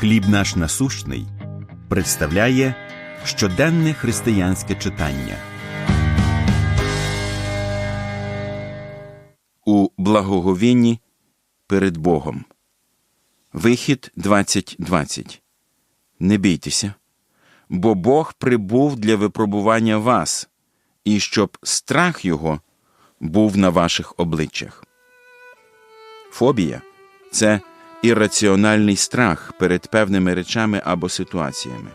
Хліб наш насущний представляє щоденне християнське читання. У благоговінні перед Богом. Вихід 2020. Не бійтеся, бо Бог прибув для випробування вас, і щоб страх Його був на ваших обличчях. Фобія це ірраціональний страх перед певними речами або ситуаціями.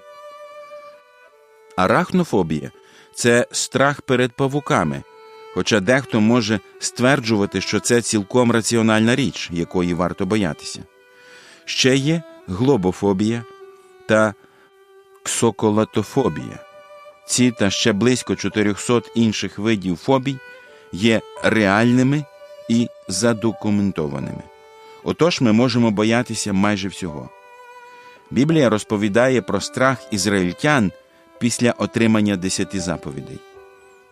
Арахнофобія це страх перед павуками, хоча дехто може стверджувати, що це цілком раціональна річ, якої варто боятися. Ще є глобофобія та ксоколатофобія. Ці та ще близько 400 інших видів фобій є реальними і задокументованими. Отож ми можемо боятися майже всього. Біблія розповідає про страх ізраїльтян після отримання десяти заповідей.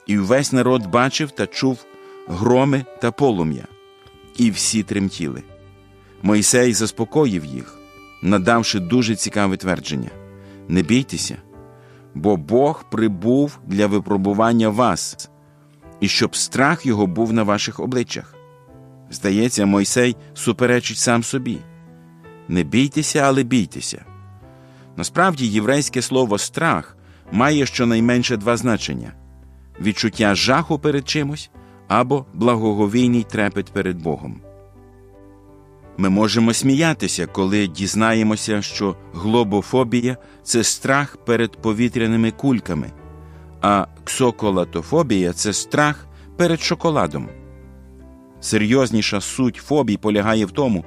І весь народ бачив та чув громи та полум'я, і всі тремтіли. Мойсей заспокоїв їх, надавши дуже цікаве твердження: Не бійтеся, бо Бог прибув для випробування вас, і щоб страх його був на ваших обличчях. Здається, Мойсей суперечить сам собі. Не бійтеся, але бійтеся. Насправді, єврейське слово страх має щонайменше два значення відчуття жаху перед чимось або благоговійний трепет перед Богом. Ми можемо сміятися, коли дізнаємося, що глобофобія це страх перед повітряними кульками, а ксоколатофобія це страх перед шоколадом. Серйозніша суть фобій полягає в тому,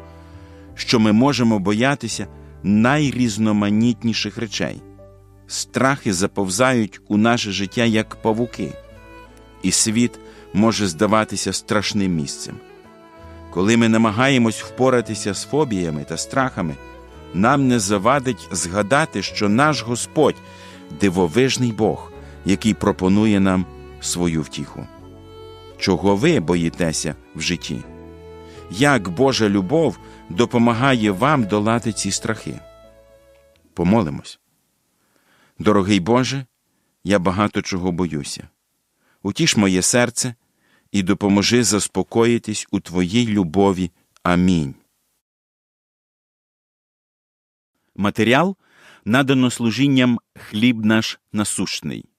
що ми можемо боятися найрізноманітніших речей. Страхи заповзають у наше життя як павуки, і світ може здаватися страшним місцем. Коли ми намагаємось впоратися з фобіями та страхами, нам не завадить згадати, що наш Господь дивовижний Бог, який пропонує нам свою втіху. Чого ви боїтеся в житті? Як Божа любов допомагає вам долати ці страхи? Помолимось. Дорогий Боже, я багато чого боюся. Утіш моє серце і допоможи заспокоїтись у Твоїй любові. Амінь. Матеріал надано служінням хліб наш насущний.